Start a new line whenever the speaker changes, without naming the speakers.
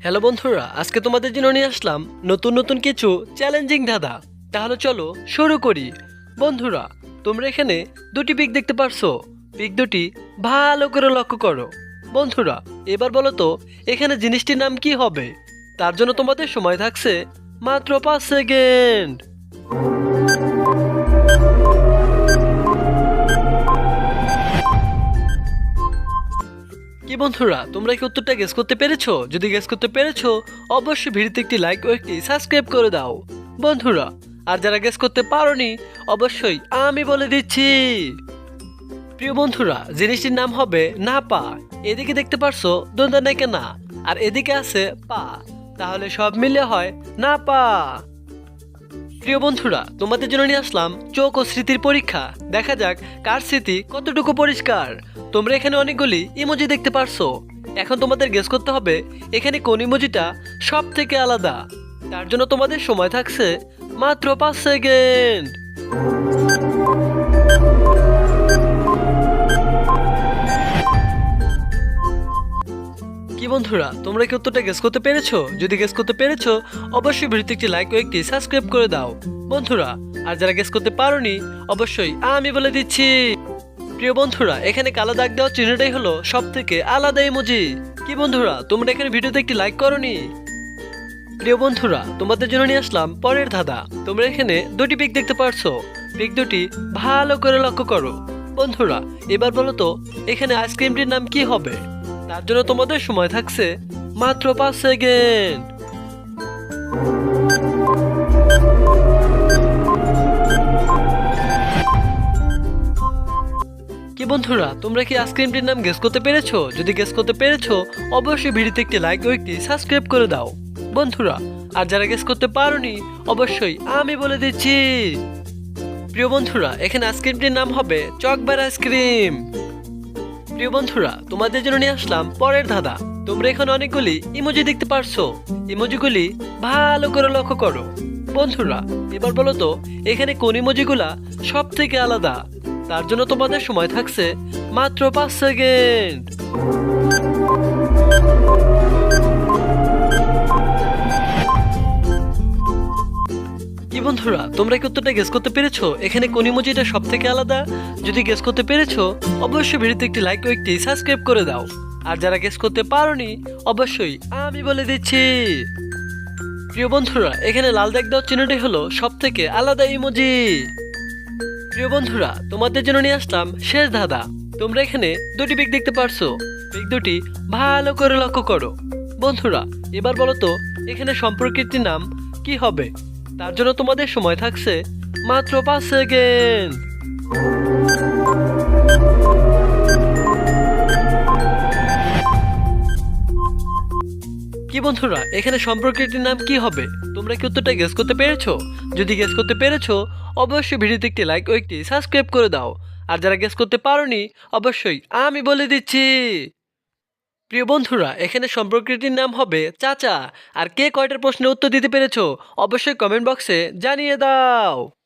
Hello বন্ধুরা, আজকে তোমাদের জন্য নিয়ে আসলাম নতুন নতুন কিছু চ্যালেঞ্জিং ধাঁধা। তাহলে চলো শুরু করি। বন্ধুরা, তোমরা এখানে দুটি পিক দেখতে পারছ। পিক দুটি ভালো করে লক্ষ্য করো। বন্ধুরা, এবার বলো তো, এখানে জিনিসটির নাম কি হবে? তার জন্য তোমাদের সময় থাকছে মাত্র পাঁচ সেকেন্ড। কি বন্ধুরা, তোমরা কি উত্তরটা গেস করতে পেরেছ? যদি গেস করতে পেরেছ, অবশ্যই ভিডিওতে একটি লাইক ও একটি সাবস্ক্রাইব করে দাও। বন্ধুরা, আর যারা গেস করতে পারোনি, অবশ্যই আমি বলে দিচ্ছি। প্রিয় বন্ধুরা, জিনিসটির নাম হবে না পা এদিকে দেখতে পারছ দন্দা নাকি না। আর এদিকে আছে পা। তাহলে সব মিলে হয় না পা প্রিয় বন্ধুরা, তোমাদের জন্য নিয়ে আসলাম চোখ ও স্মৃতির পরীক্ষা। দেখা যাক কার স্মৃতি কতটুকু পরিষ্কার। তোমরা এখানে অনেকগুলি ইমোজি দেখতে পারছ। এখন তোমাদের গেস করতে হবে এখানে কোন ইমোজিটা সব থেকে আলাদা। তার জন্য তোমাদের সময় থাকছে মাত্র পাঁচ সেকেন্ড। বন্ধুরা, তোমরা কি উত্তরটা গেস করতে পেরেছ? যদি গেস করতে পেরেছ, অবশ্যই ভিডিওতে একটি লাইক ও একটি সাবস্ক্রাইব করে দাও। বন্ধুরা, আর যারা গেস করতে পারোনি, অবশ্যই আমি বলে দিচ্ছি। প্রিয় বন্ধুরা, এখানে কালো দাগ দেওয়া চিহ্নটাই হলো সব থেকে আলাদা ইমোজি কি বন্ধুরা, তোমরা এখানে ভিডিওতে একটি লাইক করনি? প্রিয় বন্ধুরা, তোমাদের জন্য নিয়ে আসলাম পরের ধাঁধা। তোমরা এখানে দুটি পিক দেখতে পারছ। পিক দুটি ভালো করে লক্ষ্য করো। বন্ধুরা, এবার বলো তো, এখানে আইসক্রিমটির নাম কি হবে? তার জন্য তোমাদের সময় থাকছে মাত্র পাঁচ সেকেন্ড। কি বন্ধুরা, তোমরা কি আইসক্রিমটির নাম গেস করতে পেরেছ? যদি গেস করতে পেরেছ, অবশ্যই ভিডিওতে একটি লাইক ও একটি সাবস্ক্রাইব করে দাও। বন্ধুরা, আর যারা গেস করতে পারোনি, অবশ্যই আমি বলে দিচ্ছি। প্রিয় বন্ধুরা, এখানে আইসক্রিমটির নাম হবে চকবার আইসক্রিম প্রিয় বন্ধুরা, তোমাদের জন্য নিয়ে আসলাম পরের ধাঁধা। তোমরা এখানে অনেকগুলি ইমোজি দেখতে পারছ। ইমোজিগুলি ভালো করে লক্ষ্য করো। বন্ধুরা, এবার বলো তো, এখানে কোন ইমোজিগুলা সব থেকে আলাদা? তার জন্য তোমাদের সময় থাকছে মাত্র পাঁচ সেকেন্ড। বন্ধুরা, তোমরা কি উত্তরটা গেস করতে পেরেছ? এখানে কোন ইমোজিটা সব থেকে আলাদা। যদি গেস করতে পেরেছ, অবশ্যই ভিডিওতে একটি লাইক ও একটি সাবস্ক্রাইব করে দাও। আর যারা গেস করতে পারোনি, অবশ্যই আমি বলে দিচ্ছি। প্রিয় বন্ধুরা, এখানে লাল দাগ দেওয়ার চিহ্নটি হলো সব থেকে আলাদা ইমোজি প্রিয় বন্ধুরা, তোমাদের জন্য নিয়ে আসলাম শেষ ধাঁধা। তোমরা এখানে দুটি পিক দেখতে পারছ। পিক দুটি ভালো করে লক্ষ্য করো। বন্ধুরা, এবার বলো তো, এখানে সম্পর্কিতটির নাম কি হবে? তার জন্য তোমাদের সময় থাকছে মাত্র পাঁচ সেকেন্ড। কি বন্ধুরা, এখানে সম্পর্কটির নাম কি হবে? তোমরা কি উত্তরটা গেস করতে পেরেছ? যদি গেস করতে পেরেছ, অবশ্যই ভিডিওতে একটি লাইক ও একটি সাবস্ক্রাইব করে দাও। আর যারা গেস করতে পারোনি, অবশ্যই আমি বলে দিচ্ছি। প্রিয় বন্ধুরা, এখানে সম্পর্কটির নাম হবে চাচা। আর কে কয়টার প্রশ্নের উত্তর দিতে পেরেছ, অবশ্যই কমেন্ট বক্সে জানিয়ে দাও।